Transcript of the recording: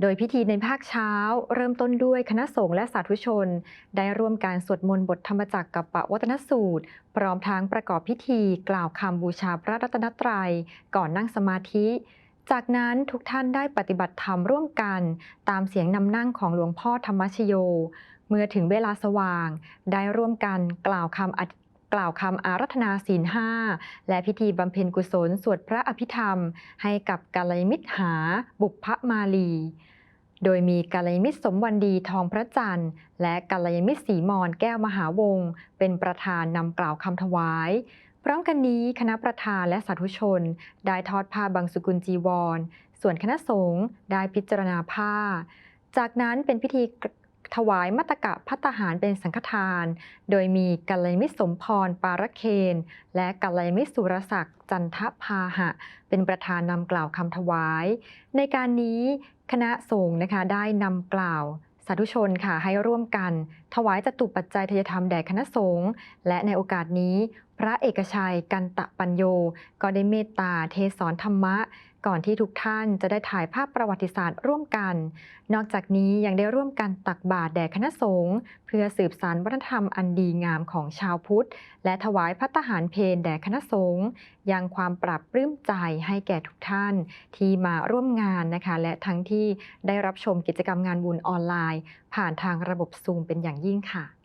โดยพิธีในภาคเช้า เริ่มต้นด้วยคณะสงฆ์และสาธุชน ได้ร่วมการสวดมนต์บทธรรมจักรกับปวัตนสูตร พร้อมทั้งประกอบพิธีกล่าวคำบูชาพระรัตนตรัย ก่อนนั่งสมาธิ จากนั้นทุกท่านได้ปฏิบัติธรรมร่วมกัน ตามเสียงนำนั่งของหลวงพ่อธรรมชโย เมื่อถึงเวลาสว่าง ได้ร่วมกันกล่าวคำอธิ กล่าวคำอารัธนาศีลห้าและพิธีบำเพ็ญกุศลสวดพระอภิธรรม ให้กับกัลยมิตรหา บุพมาลี โดยมีกัลยมิตรสมวันดีทองพระจันทร์ และกัลยมิตรสีมอนแก้วมหาวงศ์เป็นประธานนำกล่าวคำถวายพร้อมกันนี้คณะประธานและสาธุชน ได้ทอดผ้าบางสุกุลจีวร ส่วนคณะสงฆ์ได้พิจารณาผ้า จากนั้นเป็นพิธี ถวายมัตตกะพัตตาหารเป็นสังฆทาน โดยมีกัลยาณมิตรสมพร ปารเคน และกัลยาณมิตรสุรศักดิ์จันทพาหะ เป็นประธานนำกล่าวคำถวาย ในการนี้คณะสงฆ์นะคะได้นำกล่าวสาธุชนค่ะให้ร่วมกัน ถวายจตุปัจจัยทายธรรมแด่คณะสงฆ์และในโอกาสนี้ พระเอกชัยกันตะปัญโย ก็ได้เมตตาเทศสอนธรรมะ ก่อนที่ทุกท่านจะได้ถ่ายภาพประวัติศาสตร์ร่วมกัน นอกจากนี้ยังได้ร่วมกันตักบาตรแด่คณะสงฆ์เพื่อสืบสานวัฒนธรรมอันดีงามของชาวพุทธ และถวายพัตตาหารเพนแด่คณะสงฆ์ยังความปรับปลื้มใจให้แก่ทุกท่าน ที่มาร่วมงานนะคะ และทั้งที่ได้รับชมกิจกรรมงานบุญออนไลน์ ผ่านทางระบบซูมเป็นอย่างยิ่งค่ะ